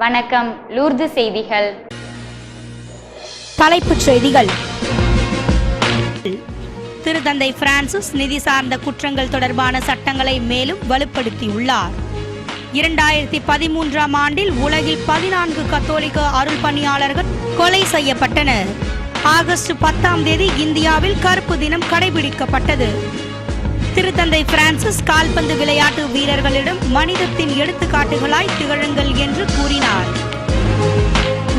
வணக்கம் லூர்து செய்திகள். தலைப்புச் செய்திகள். திருத்தந்தை பிரான்சிஸ் நிதி சார்ந்த குற்றங்கள் தொடர்பான சட்டங்களை மேலும் வலுப்படுத்தியுள்ளார். இரண்டாயிரத்தி பதிமூன்றாம் ஆண்டில் உலகில் பதினான்கு கத்தோலிக்க அருள் பணியாளர்கள் கொலை செய்யப்பட்டனர். ஆகஸ்ட் பத்தாம் தேதி இந்தியாவில் கருப்பு தினம் கடைபிடிக்கப்பட்டது. திருத்தந்தை பிரான்சிஸ் கால்பந்து விளையாட்டு வீரர்களிடம் மனிதத்தின் எடுத்துக்காட்டுகளாய் திகழுங்கள் என்று கூறினார்.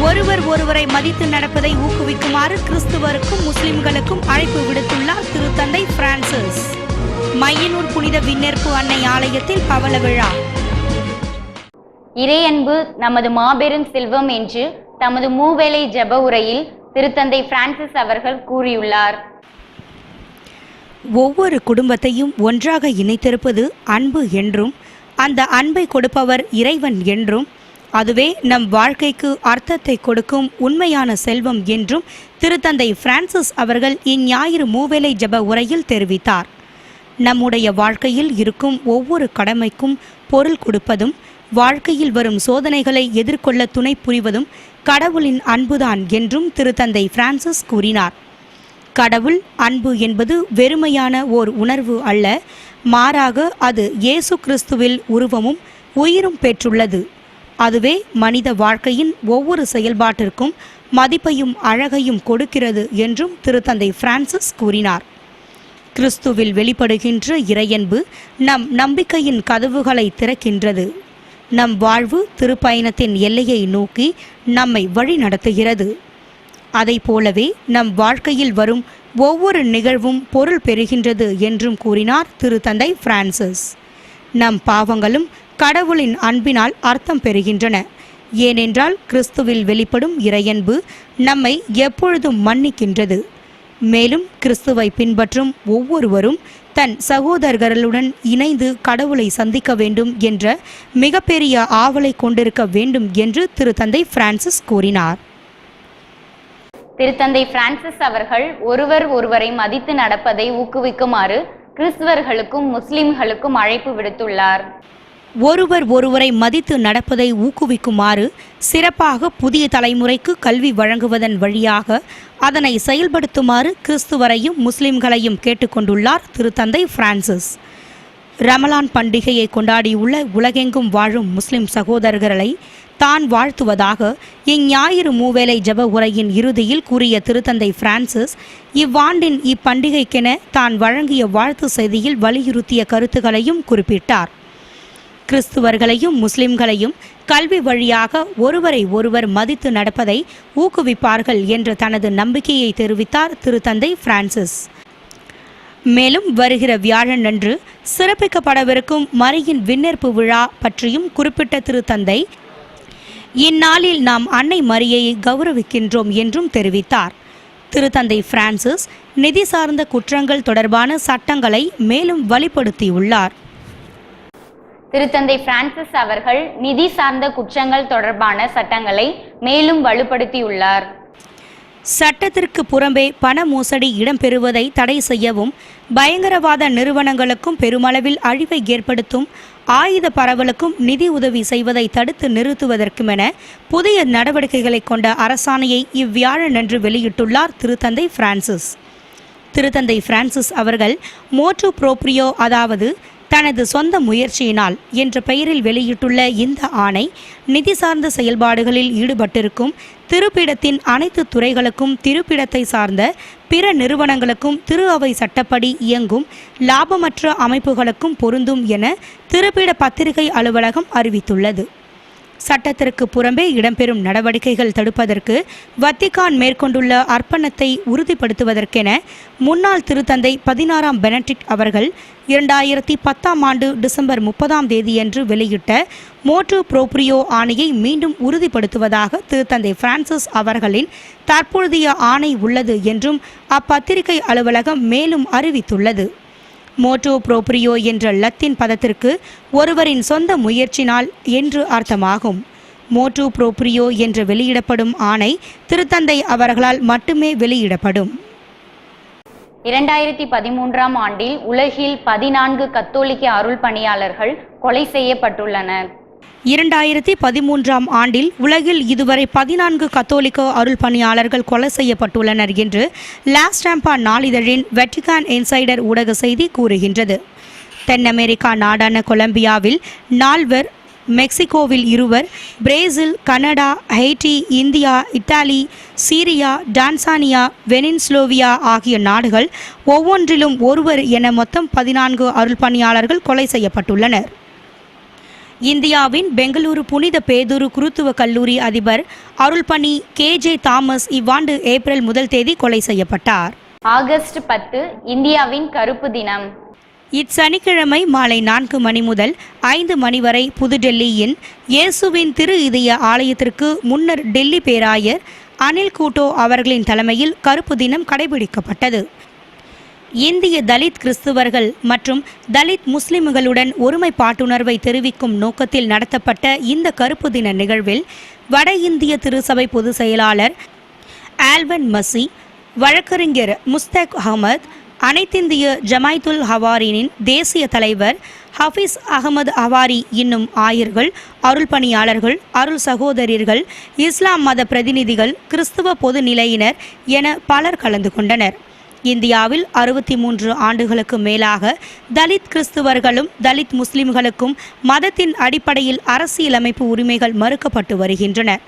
ஒருவர் ஒருவரை மதித்து நடப்பதை ஊக்குவிக்குமாறு கிறிஸ்துவருக்கும் முஸ்லிம்களுக்கும் அழைப்பு விடுத்துள்ளார் திருத்தந்தை பிரான்சிஸ். மையனூர் புனித விண்ணேற்பு அன்னை ஆலயத்தில் பவள விழா. இறையன்பு நமது மாபெரும் செல்வம் என்று தமது மூவேளை ஜெப உரையில் திருத்தந்தை பிரான்சிஸ் அவர்கள் கூறியுள்ளார். ஒவ்வொரு குடும்பத்தையும் ஒன்றாக இணைத்திருப்பது அன்பு என்றும் அந்த அன்பை கொடுப்பவர் இறைவன் என்றும் அதுவே நம் வாழ்க்கைக்கு அர்த்தத்தை கொடுக்கும் உண்மையான செல்வம் என்றும் திருத்தந்தை பிரான்சிஸ் அவர்கள் இந்ஞாயிறு மூவேளை ஜெப உரையில் தெரிவித்தார். நம்முடைய வாழ்க்கையில் இருக்கும் ஒவ்வொரு கடமைக்கும் பொருள் கொடுப்பதும் வாழ்க்கையில் வரும் சோதனைகளை எதிர்கொள்ள துணை புரிவதும் கடவுளின் அன்புதான் என்றும் திருத்தந்தை பிரான்சிஸ் கூறினார். கடவுள் அன்பு என்பது வெறுமையான ஓர் உணர்வு அல்ல. மாறாக அது இயேசு கிறிஸ்துவில் உருவமும் உயிரும் பெற்றுள்ளது. அதுவே மனித வாழ்க்கையின் ஒவ்வொரு செயல்பாட்டிற்கும் மதிப்பையும் அழகையும் கொடுக்கிறது என்றும் திருத்தந்தை பிரான்சிஸ் கூறினார். கிறிஸ்துவில் வெளிப்படுகின்ற இறையன்பு நம் நம்பிக்கையின் கதவுகளை திறக்கின்றது. நம் வாழ்வு திருப்பயணத்தின் எல்லையை நோக்கி நம்மை வழிநடத்துகிறது. அதை போலவே நம் வாழ்க்கையில் வரும் ஒவ்வொரு நிகழ்வும் பொருள் பெறுகின்றது என்றும் கூறினார் திருத்தந்தை பிரான்சிஸ். நம் பாவங்களும் கடவுளின் அன்பினால் அர்த்தம் பெறுகின்றன. ஏனென்றால் கிறிஸ்துவில் வெளிப்படும் இறையன்பு நம்மை எப்பொழுதும் மன்னிக்கின்றது. மேலும் கிறிஸ்துவை பின்பற்றும் ஒவ்வொருவரும் தன் சகோதரர்களுடன் இணைந்து கடவுளை சந்திக்க வேண்டும் என்ற மிகப்பெரிய ஆவலை கொண்டிருக்க வேண்டும் என்று திருத்தந்தை பிரான்சிஸ் கூறினார். திருத்தந்தை பிரான்சிஸ் அவர்கள் ஒருவர் ஒருவரை மதித்து நடப்பதை ஊக்குவிக்குமாறு கிறிஸ்துவர்களுக்கும் முஸ்லிம்களுக்கும் அழைப்பு விடுத்துள்ளார். ஒருவர் ஒருவரை மதித்து நடப்பதை ஊக்குவிக்குமாறு சிறப்பாக புதிய தலைமுறைக்கு கல்வி வழங்குவதன் வழியாக அதனை செயல்படுத்துமாறு கிறிஸ்துவரையும் முஸ்லிம்களையும் கேட்டுக்கொண்டுள்ளார் திருத்தந்தை பிரான்சிஸ். ரமலான் பண்டிகையை கொண்டாடியுள்ள உலகெங்கும் வாழும் முஸ்லிம் சகோதரர்களை தான் வாழ்த்துவதாக இஞ்ஞாயிறு மூவேளை ஜெப உரையின் இறுதியில் கூறிய திருத்தந்தை பிரான்சிஸ் இவ்வாண்டின் இப்பண்டிகைக்கென தான் வழங்கிய வாழ்த்து செய்தியில் வலியுறுத்திய கருத்துக்களையும் குறிப்பிட்டார். கிறிஸ்துவர்களையும் முஸ்லிம்களையும் கல்வி வழியாக ஒருவரை ஒருவர் மதித்து நடப்பதை ஊக்குவிப்பார்கள் என்ற தனது நம்பிக்கையை தெரிவித்தார் திருத்தந்தை பிரான்சிஸ். மேலும் வருகிற வியாழனன்று சிறப்பிக்கப்படவிருக்கும் மரியின் விண்ணேற்பு விழா பற்றியும் குறிப்பிட்ட திருத்தந்தை இந்நாளில் நாம் அன்னை மரியை கௌரவிக்கின்றோம் என்றும் தெரிவித்தார். திருத்தந்தை பிரான்சிஸ் நிதி சார்ந்த குற்றங்கள் தொடர்பான சட்டங்களை மேலும் வலிப்படுத்தியுள்ளார் திருத்தந்தை பிரான்சிஸ் அவர்கள் நிதி சார்ந்த குற்றங்கள் தொடர்பான சட்டங்களை மேலும் வலுப்படுத்தியுள்ளார். சட்டத்திற்கு புறம்பே பண மோசடி இடம்பெறுவதை தடை செய்யவும் பயங்கரவாத நிறுவனங்களுக்கும் பெருமளவில் அழிவை ஏற்படுத்தும் ஆயுத பரவலுக்கும் நிதி உதவி செய்வதை தடுத்து நிறுத்துவதற்குமென புதிய நடவடிக்கைகளை கொண்ட அரசாணையை இவ்வியாழனன்று வெளியிட்டுள்ளார் திருத்தந்தை பிரான்சிஸ். திருத்தந்தை பிரான்சிஸ் அவர்கள் மோட்டு புரோப்ரியோ அதாவது தனது சொந்த முயற்சியினால் என்ற பெயரில் வெளியிட்டுள்ள இந்த ஆணை நிதி சார்ந்த செயல்பாடுகளில் ஈடுபட்டிருக்கும் திருப்பிடத்தின் அனைத்து துறைகளுக்கும் திருப்பிடத்தை சார்ந்த பிற நிறுவனங்களுக்கும் திரு அவை சட்டப்படி இயங்கும் லாபமற்ற அமைப்புகளுக்கும் பொருந்தும் என திருப்பிட பத்திரிகை அலுவலகம் அறிவித்துள்ளது. சட்டத்திற்கு புறம்பே இடம்பெறும் நடவடிக்கைகள் தடுப்பதற்கு வத்திகான் மேற்கொண்டுள்ள அர்ப்பணத்தை உறுதிப்படுத்துவதற்கென முன்னாள் திருத்தந்தை பதினாறாம் பெனடிக்ட் அவர்கள் இரண்டாயிரத்தி பத்தாம் ஆண்டு டிசம்பர் முப்பதாம் தேதியன்று வெளியிட்ட மோட்டோ புரோப்ரியோ ஆணையை மீண்டும் உறுதிப்படுத்துவதாக திருத்தந்தை பிரான்சிஸ் அவர்களின் தற்பொழுதைய ஆணை உள்ளது என்றும் அப்பத்திரிகை அலுவலகம் மேலும் அறிவித்துள்ளது. மோட்டோ புரோப்ரியோ என்ற லத்தீன் பதத்திற்கு ஒருவரின் சொந்த முயற்சினால் என்று அர்த்தமாகும். மோட்டோ புரோப்ரியோ என்று வெளியிடப்படும் ஆணை திருத்தந்தை அவர்களால் மட்டுமே வெளியிடப்படும். இரண்டாயிரத்தி பதிமூன்றாம் ஆண்டில் உலகில் பதினான்கு கத்தோலிக்க அருள் பணியாளர்கள் கொலை செய்யப்பட்டுள்ளனர். இரண்டாயிரத்தி பதிமூன்றாம் ஆண்டில் உலகில் இதுவரை பதினான்கு கத்தோலிக்க அருள் பணியாளர்கள் கொலை செய்யப்பட்டுள்ளனர் என்று லாஸ்டாம்பா நாளிதழின் வெட்டிகான் இன்சைடர் ஊடக செய்தி கூறுகின்றது. தென் அமெரிக்கா நாடான கொலம்பியாவில் நால்வர் மெக்சிகோவில் இருவர் Brazil Canada Haiti India Italy Syria Tanzania வெனின்ஸ்லோவியா ஆகிய நாடுகள் ஒவ்வொன்றிலும் ஒருவர் என மொத்தம் பதினான்கு அருள் பணியாளர்கள் கொலை செய்யப்பட்டுள்ளனர். இந்தியாவின் பெங்களூரு புனித பேதுரு குருத்துவ கல்லூரி அதிபர் அருள்பணி கே ஜே தாமஸ் இவ்வாண்டு ஏப்ரல் முதல் தேதி கொலை செய்யப்பட்டார். ஆகஸ்ட் பத்து இந்தியாவின் கருப்பு தினம். இச்சனிக்கிழமை மாலை நான்கு மணி முதல் ஐந்து மணி வரை புதுடெல்லியின் இயேசுவின் திரு இதய ஆலயத்திற்கு முன்னர் டெல்லி பேராயர் அனில் கூட்டோ அவர்களின் தலைமையில் கருப்பு தினம் கடைபிடிக்கப்பட்டது. இந்திய தலித் கிறிஸ்துவர்கள் மற்றும் தலித் முஸ்லிம்களுடன் ஒருமைப்பாட்டுணர்வை தெரிவிக்கும் நோக்கத்தில் நடத்தப்பட்ட இந்த கருப்பு தின நிகழ்வில் வட இந்திய திருசபை பொதுச் செயலாளர் ஆல்வன் மசி வழக்கறிஞர் முஸ்தக் அகமது அனைத்திந்திய ஜமாய்துல் ஹவாரினின் தேசிய தலைவர் ஹஃபீஸ் அகமது ஹவாரி இன்னும் ஆயர்கள் அருள் பணியாளர்கள் அருள் சகோதரர்கள் இஸ்லாம் மத பிரதிநிதிகள் கிறிஸ்துவ பொது நிலையினர் என பலர் கலந்து கொண்டனர். இந்தியாவில் அறுபத்தி மூன்று ஆண்டுகளுக்கு மேலாக தலித் கிறிஸ்துவர்களும் தலித் முஸ்லிம்களுக்கும் மதத்தின் அடிப்படையில் அரசியலமைப்பு உரிமைகள் மறுக்கப்பட்டு வருகின்றன.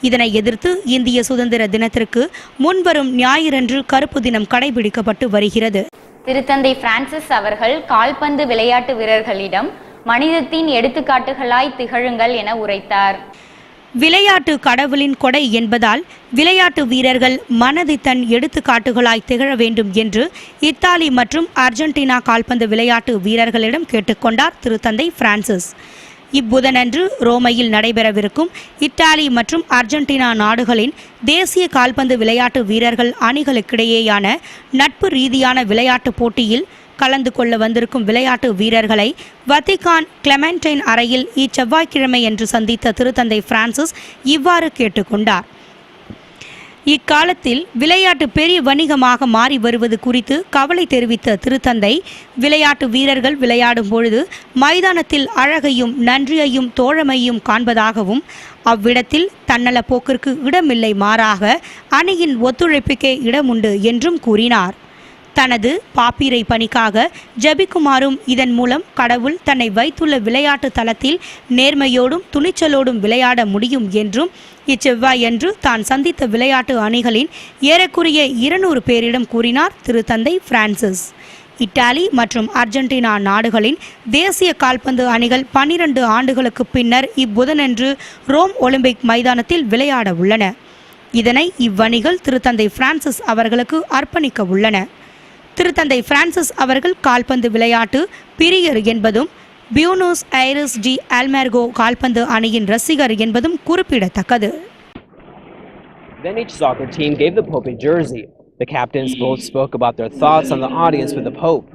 இதனை எதிர்த்து இந்திய சுதந்திர தினத்திற்கு முன்வரும் ஞாயிறன்று கருப்பு தினம் கடைபிடிக்கப்பட்டு வருகிறது. திருத்தந்தை பிரான்சிஸ் அவர்கள் கால்பந்து விளையாட்டு வீரர்களிடம் மனிதத்தின் எடுத்துக்காட்டுகளாய் திகழுங்கள் என உரைத்தார். விளையாட்டு கடவுளின் கொடை என்பதால் விளையாட்டு வீரர்கள் மனதை தன் எடுத்துக்காட்டுகளாய் திகழ வேண்டும் என்று இத்தாலி மற்றும் அர்ஜென்டினா கால்பந்து விளையாட்டு வீரர்களிடம் கேட்டுக்கொண்டார் திருத்தந்தை பிரான்சிஸ். இப்புதனன்று ரோமையில் நடைபெறவிருக்கும் இத்தாலி மற்றும் அர்ஜென்டினா நாடுகளின் தேசிய கால்பந்து விளையாட்டு வீரர்கள் அணிகளுக்கிடையேயான நட்பு ரீதியான விளையாட்டுப் போட்டியில் கலந்து கொள்ள வந்திருக்கும் விளையாட்டு வீரர்களை வத்திகான் கிளெமென்டைன் அறையில் இச்செவ்வாய்க்கிழமை என்று சந்தித்த திருத்தந்தை பிரான்சிஸ் இவ்வாறு கேட்டுக்கொண்டார் இக்காலத்தில் விளையாட்டு பெரிய வணிகமாக மாறி வருவது குறித்து கவலை தெரிவித்த திருத்தந்தை விளையாட்டு வீரர்கள் விளையாடும் பொழுது மைதானத்தில் அழகையும் நன்றியையும் தோழமையும் காண்பதாகவும் அவ்விடத்தில் தன்னல போக்கிற்கு இடமில்லை மாறாக அணியின் ஒத்துழைப்புக்கே இடமுண்டு என்றும் கூறினார். தனது பாப்பிரை பணிக்காக ஜபிக்குமாறும் இதன் மூலம் கடவுள் தன்னை வைத்துள்ள விளையாட்டு தளத்தில் நேர்மையோடும் துணிச்சலோடும் விளையாட முடியும் என்றும் இச்செவ்வாயன்று தான் சந்தித்த விளையாட்டு அணிகளின் ஏறக்குறைய இருநூறு பேரிடம் கூறினார் திருத்தந்தை பிரான்சிஸ். இத்தாலி மற்றும் அர்ஜென்டினா நாடுகளின் தேசிய கால்பந்து அணிகள் பன்னிரண்டு ஆண்டுகளுக்கு பின்னர் இப்புதனன்று ரோம் ஒலிம்பிக் மைதானத்தில் விளையாட உள்ளன. இதனை இவ்வணிகள் திருத்தந்தை பிரான்சிஸ் அவர்களுக்கு அர்ப்பணிக்க உள்ளன. திருத்தந்தை பிரான்சிஸ் அவர்கள் கால்பந்து விளையாட்டு பிரியர் என்பதும் பியூனோஸ் ஐரிஸ் டி ஆல்மேர்கோ கால்பந்து அணியின் ரசிகர் என்பதும் குறிப்பிடத்தக்கது Then each soccer team gave the Pope a jersey. The captains both spoke about their thoughts on the audience with the Pope.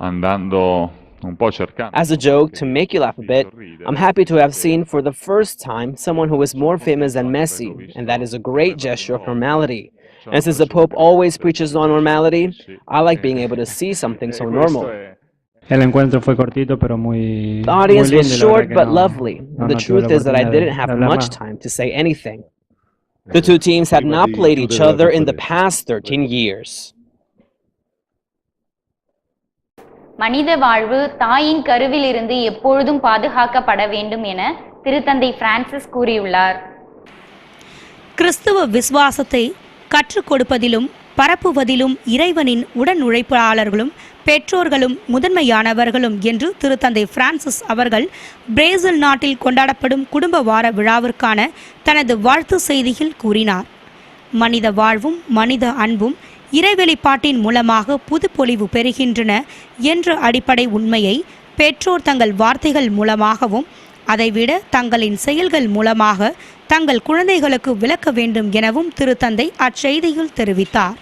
andando un po' cercando. As a joke, to make you laugh a bit, I'm happy to have seen for the first time someone who is more famous than Messi, and that is a great gesture of normality. And since the Pope always preaches on normality, I like being able to see something so normal. El encuentro fue cortito, pero muy. The audience muy was lindo, la short verdad que but no- lovely. no- The no tuve truth la is that I oportunidad de- didn't have de hablar much más. time to say anything. The two teams had not played each other in the past 13 years. மனித வாழ்வு தாயின் கருவிலிருந்து எப்பொழுதும் பாதுகாக்கப்பட வேண்டும் என திருத்தந்தை Francis கூறியுள்ளார் கிறிஸ்துவ விசுவாசத்தை கற்றுக் கொடுப்பதிலும் பரப்புவதிலும் இறைவனின் உடன் உழைப்பாளர்களும் பெற்றோர்களும் முதன்மையானவர்களும் என்று திருத்தந்தை பிரான்சிஸ் அவர்கள் பிரேசில் நாட்டில் கொண்டாடப்படும் குடும்ப வார விழாவிற்கான தனது வாழ்த்து செய்தியில் கூறினார். மனித வாழ்வும் மனித அன்பும் இறைவெளிப்பாட்டின் மூலமாக புதுப்பொலிவு பெறுகின்றன என்ற அடிப்படை உண்மையை பெற்றோர் தங்கள் வார்த்தைகள் மூலமாகவும் அதைவிட தங்களின் செயல்கள் மூலமாக தங்கள் குழந்தைகளுக்கு விளக்க வேண்டும் எனவும் திருத்தந்தை அச்செய்தியில் தெரிவித்தார்.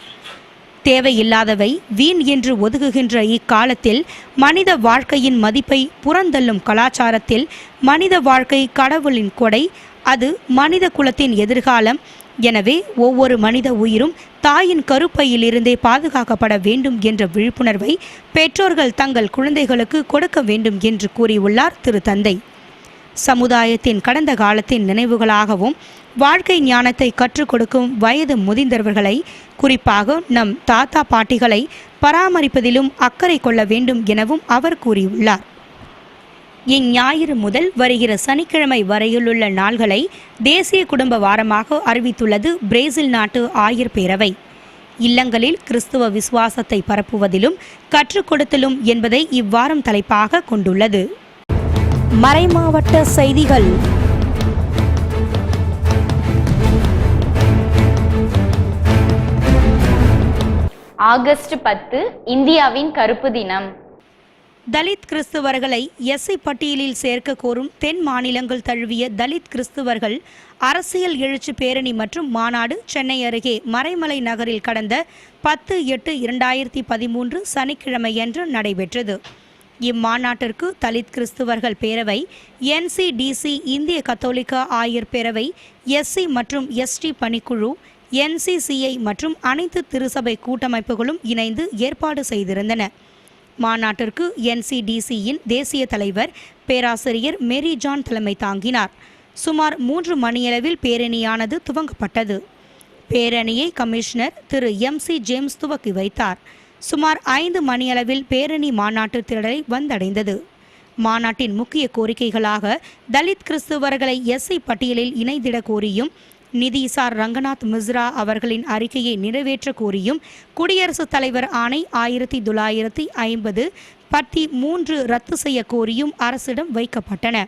தேவையில்லாதவை வீண் என்று ஒதுகுகின்ற இக்காலத்தில் மனித வாழ்க்கையின் மதிப்பை புறந்தள்ளும் கலாச்சாரத்தில் மனித வாழ்க்கை கடவுளின் கொடை அது மனித குலத்தின் எதிர்காலம். எனவே ஒவ்வொரு மனித உயிரும் தாயின் கருப்பையிலிருந்தே பாதுகாக்கப்பட வேண்டும் என்ற விழிப்புணர்வை பெற்றோர்கள் தங்கள் குழந்தைகளுக்கு கொடுக்க வேண்டும் என்று கூறியுள்ளார் திரு தந்தை சமுதாயத்தின் கடந்த காலத்தின் நினைவுகளாகவும் வாழ்க்கை ஞானத்தை கற்றுக் கொடுக்கும் வயது முதிர்ந்தவர்களை குறிப்பாக நம் தாத்தா பாட்டிகளை பராமரிப்பதிலும் அக்கறை கொள்ள வேண்டும் எனவும் அவர் கூறியுள்ளார். இஞ்ஞாயிறு முதல் வருகிற சனிக்கிழமை வரையிலுள்ள நாள்களை தேசிய குடும்ப வாரமாக அறிவித்துள்ளது பிரேசில் நாட்டு ஆயர் பேரவை. இல்லங்களில் கிறிஸ்துவ விசுவாசத்தை பரப்புவதிலும் கற்றுக் கொடுத்தலும் என்பதை இவ்வாரம் தலைப்பாக கொண்டுள்ளது. மறைமாவட்ட செய்திகள். ஆகஸ்ட் பத்து இந்தியாவின் கருப்பு தினம். தலித் கிறிஸ்துவர்களை எஸ்சி பட்டியலில் சேர்க்க கோரும் தென் மாநிலங்கள் தழுவிய தலித் கிறிஸ்துவர்கள் அரசியல் எழுச்சி பேரணி மற்றும் மாநாடு சென்னை அருகே மறைமலை நகரில் கடந்த பத்து எட்டு இரண்டாயிரத்தி பதிமூன்று சனிக்கிழமையன்று நடைபெற்றது. இம்மாநாட்டிற்கு தலித் கிறிஸ்துவர்கள் பேரவை என்சிடிசி இந்திய கத்தோலிக்க ஆயர் பேரவை எஸ்சி மற்றும் எஸ்டி பணிக்குழு என்சிசிஐ மற்றும் அனைத்து திருசபை கூட்டமைப்புகளும் இணைந்து ஏற்பாடு செய்திருந்தன. மாநாட்டிற்கு என்சிடிசியின் தேசிய தலைவர் பேராசிரியர் மேரி ஜான் தலைமை தாங்கினார். சுமார் மூன்று மணியளவில் பேரணியானது துவங்கப்பட்டது. பேரணியை கமிஷனர் திரு எம் சி ஜேம்ஸ் துவக்கி வைத்தார். சுமார் ஐந்து மணியளவில் பேரணி மாநாட்டு திடலை வந்தடைந்தது. மாநாட்டின் முக்கிய கோரிக்கைகளாக தலித் கிறிஸ்துவர்களை எஸ்ஐ பட்டியலில் இணைந்திட கோரியும் நிதிசார் ரங்கநாத் மிஸ்ரா அவர்களின் அறிக்கையை நிறைவேற்ற கோரியும் குடியரசுத் தலைவர் ஆணை ஆயிரத்தி தொள்ளாயிரத்தி ஐம்பது பத்தி மூன்று ரத்து செய்ய கோரியும் அரசிடம் வைக்கப்பட்டன.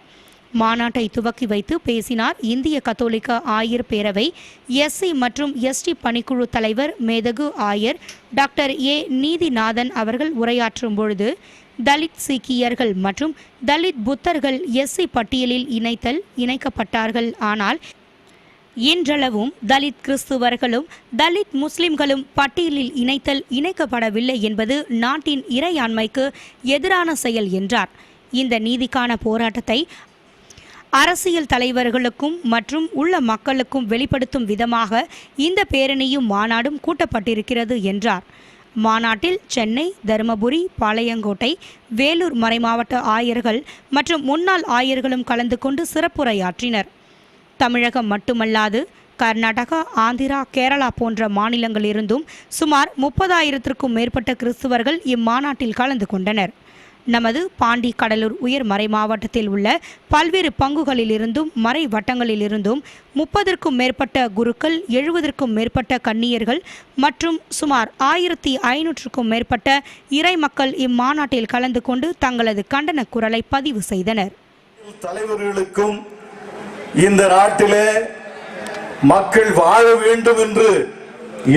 மாநாட்டை துவக்கி வைத்து பேசினார் இந்திய கத்தோலிக்க ஆயர் பேரவை எஸ்சி மற்றும் எஸ்டி பணிக்குழு தலைவர் மேதகு ஆயர். டாக்டர் ஏ நீதிநாதன் அவர்கள் உரையாற்றும் பொழுது தலித் சீக்கியர்கள் மற்றும் தலித் புத்தர்கள் எஸ்சி பட்டியலில் இணைத்தல் இணைக்கப்பட்டார்கள். ஆனால் இன்றளவும் தலித் கிறிஸ்துவர்களும் தலித் முஸ்லிம்களும் பட்டியலில் இணைத்தல் இணைக்கப்படவில்லை என்பது நாட்டின் இறையாண்மைக்கு எதிரான செயல் என்றார். இந்த நீதிக்கான போராட்டத்தை அரசியல் தலைவர்களுக்கும் மற்றும் உள்ள மக்களுக்கும் வெளிப்படுத்தும் விதமாக இந்த பேரணியும் மாநாடும் கூட்டப்பட்டிருக்கிறது என்றார். மாநாட்டில் சென்னை தருமபுரி பாளையங்கோட்டை வேலூர் மறைமாவட்ட ஆயர்கள் மற்றும் முன்னாள் ஆயர்களும் கலந்து கொண்டு சிறப்புரையாற்றினர். தமிழகம் மட்டுமல்லாது கர்நாடகா ஆந்திரா கேரளா போன்ற மாநிலங்களிலிருந்தும் சுமார் முப்பதாயிரத்திற்கும் மேற்பட்ட கிறிஸ்துவர்கள் இம்மாநாட்டில் கலந்து கொண்டனர். நமது பாண்டி கடலூர் உயர் மறை மாவட்டத்தில் உள்ள பல்வேறு பங்குகளிலிருந்தும் மறை வட்டங்களிலிருந்தும் முப்பதற்கும் மேற்பட்ட குருக்கள் எழுபதற்கும் மேற்பட்ட கன்னியர்கள் மற்றும் சுமார் ஆயிரத்தி ஐநூற்றுக்கும் மேற்பட்ட இறை மக்கள் இம்மாநாட்டில் கலந்து கொண்டு தங்களது கண்டன குரலை பதிவு செய்தனர். தலைவர்களுக்கும் இந்த நாட்டிலே மக்கள் வாழ வேண்டும் என்று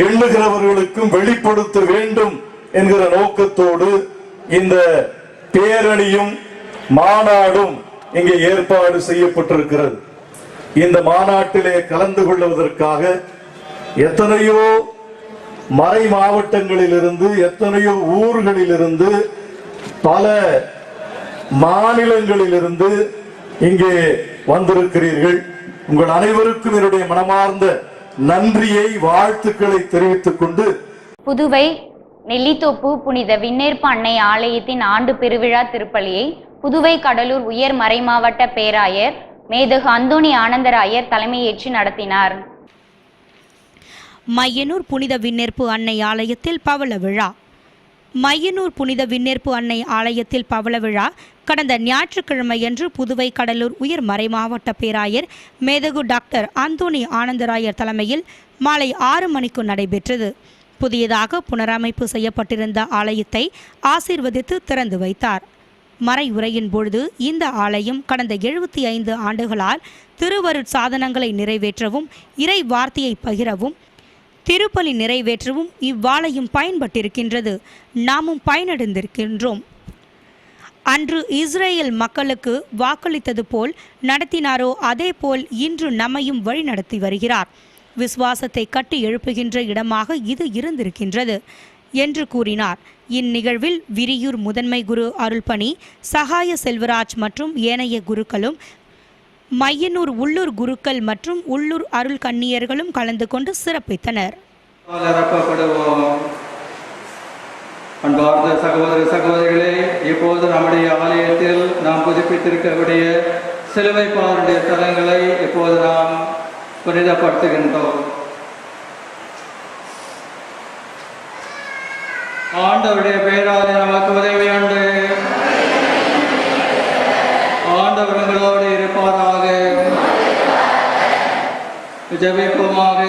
எண்ணுகிறவர்களுக்கும் வெளிப்படுத்த வேண்டும் என்கிற நோக்கத்தோடு இந்த பேரணியும் மாநாடும் இங்கே ஏற்பாடு செய்யப்பட்டிருக்கிறது. இந்த மாநாட்டிலே கலந்து கொள்வதற்காக எத்தனையோ மறை மாவட்டங்களிலிருந்து எத்தனையோ ஊர்களிலிருந்து பல மாநிலங்களிலிருந்து இங்கே வந்திருக்கிறீர்கள். உங்கள் அனைவருக்கும் என்னுடைய மனமார்ந்த நன்றியை வாழ்த்துக்களை தெரிவித்துக் கொண்டு புதுவை நெல்லித்தோப்பு புனித விண்ணேற்பு அன்னை ஆலயத்தின் ஆண்டு பெருவிழா திருப்பலியை புதுவை கடலூர் உயர் மறைமாவட்ட பேராயர் மேதகு அந்தோணி ஆனந்தராயர் தலைமையேற்று நடத்தினார். மையனூர் புனித விண்ணேற்பு அன்னை ஆலயத்தில் பவள விழா. மையனூர் புனித விண்ணேற்பு அன்னை ஆலயத்தில் பவள விழா கடந்த ஞாயிற்றுக்கிழமையன்று புதுவை கடலூர் உயர் மறைமாவட்ட பேராயர் மேதகு டாக்டர் அந்தோணி ஆனந்தராயர் தலைமையில் மாலை ஆறு மணிக்கு நடைபெற்றது. புதியதாக புனரமைப்பு செய்யப்பட்டிருந்த ஆலயத்தை ஆசீர்வதித்து திறந்து வைத்தார். மறையுரையின் பொழுது இந்த ஆலயம் கடந்த எழுபத்தி ஐந்து ஆண்டுகளால் திருவருட் சாதனங்களை நிறைவேற்றவும் இறை வார்த்தையை பகிரவும் திருப்பலி நிறைவேற்றவும் இவ்வாலயம் பயன்பட்டிருக்கின்றது. நாமும் பயனடைந்திருக்கின்றோம். அன்று இஸ்ரேல் மக்களுக்கு வாக்களித்தது போல் நடத்தினாரோ அதேபோல் இன்று நம்மையும் வழிநடத்தி வருகிறார். விசுவாசத்தை கட்டி எழுப்புகின்ற இடமாக இது இருந்திருக்கின்றது என்று கூறினார். இந்நிகழ்வில் விரியூர் முதன்மை குரு அருள்பணி சகாய செல்வராஜ் மற்றும் ஏனைய குருக்களும் மையனூர் உள்ளூர் குருக்கள் மற்றும் உள்ளூர் அருள் கன்னியர்களும் கலந்து கொண்டு சிறப்பித்தனர். அன்பார்ந்த சகோதர சகோதரிகளே இப்போது நம்முடைய ஆலயத்தில் நாம் புதுப்பித்திருக்கக்கூடிய சிலுவை பாருடைய தலங்களை இப்போது நாம் புனிதப்படுத்துகின்றோம். ஆண்டவருடைய பேராலே நமக்கு உதவி உண்டு. ஆண்டவர் உங்களோடு இருப்பாராக. ஜபிப்போமாக.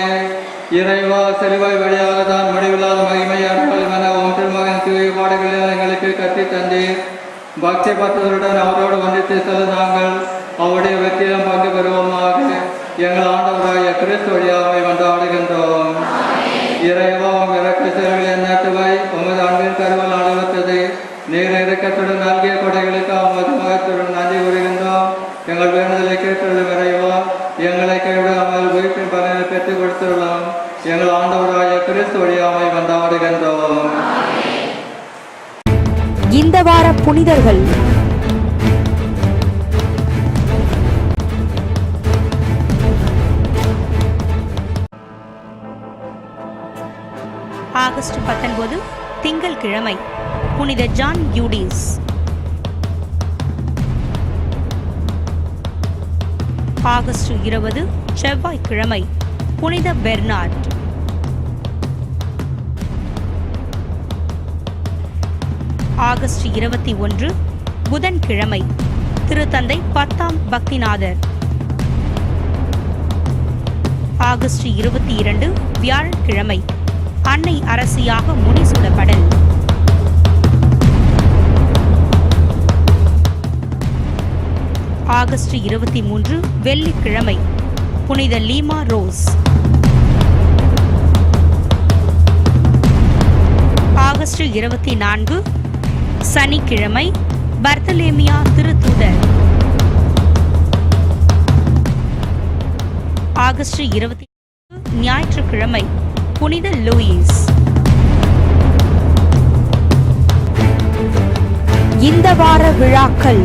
இறைவா செலுவாய் வழியாக தான் முடிவில்லாத மகிமையார்கள் எனவும் திருமகன் தூய பாடுகளில் எங்களுக்கு கற்று தந்தீர். பக்தி பக்தருடன் அவரோடு வந்தித்து செல்ல நாங்கள் அவருடைய வெற்றியிலும் பங்கு பெறுவோமாக. எங்கள் ஆண்டவராய கொண்டாடுகின்றோம் இறைவா உம் இறக்க செயல்கள் எண்ணத்துவை உமது அன்பின் கருவல் அனுபவித்தது நீர் இறக்கத்துடன் நல்கிய கொடைகளுக்கு உமது மகத்துடன் நன்றி கூறுகின்றோம். எங்கள் வேண்டுதலை கேட்டுள்ள இறைவா எங்களை கைவிடாமல் உயிர்ப்பின் பலனை பெற்றுக் கொடுத்துள்ளோம் எங்கள் ஆண்டவராய கிறிஸ்து வழியாமை கொண்டாடுகின்றோம் இந்த வார புனிதர்கள் ஆகஸ்ட் திங்கள் கிழமை புனித ஜான் யூடிஸ். ஆகஸ்ட் இருபது செவ்வாய்க்கிழமை புனித பெர்னார்ட். ஆகஸ்ட் இருபத்தி ஒன்று புதன்கிழமை திருத்தந்தை பத்தாம் பக்திநாதர். ஆகஸ்ட் இருபத்தி இரண்டு வியாழக்கிழமை அன்னை அரசியாக முடிசூடப்படல். ஆகஸ்ட் இருபத்தி மூன்று வெள்ளிக்கிழமை. புனித லீமா ரோஸ். ஆகஸ்ட் இருபத்தி நான்கு சனிக்கிழமை பர்தலேமியா திருத்தூதர். ஆகஸ்ட் இருபத்தி ஞாயிற்றுக்கிழமை. புனித லூயிஸ். இந்த வார விழாக்கள்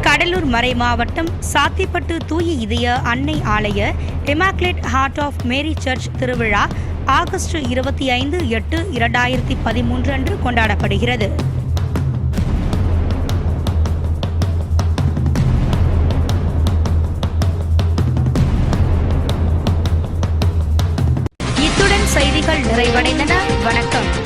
கடலூர் மறை மாவட்டம் சாத்திப்பட்டு தூய இதய அன்னை ஆலய immaculate heart of Mary church திருவிழா ஆகஸ்ட் இருபத்தி ஐந்து எட்டு இரண்டாயிரத்தி பதிமூன்று அன்று கொண்டாடப்படுகிறது. வணக்கம்.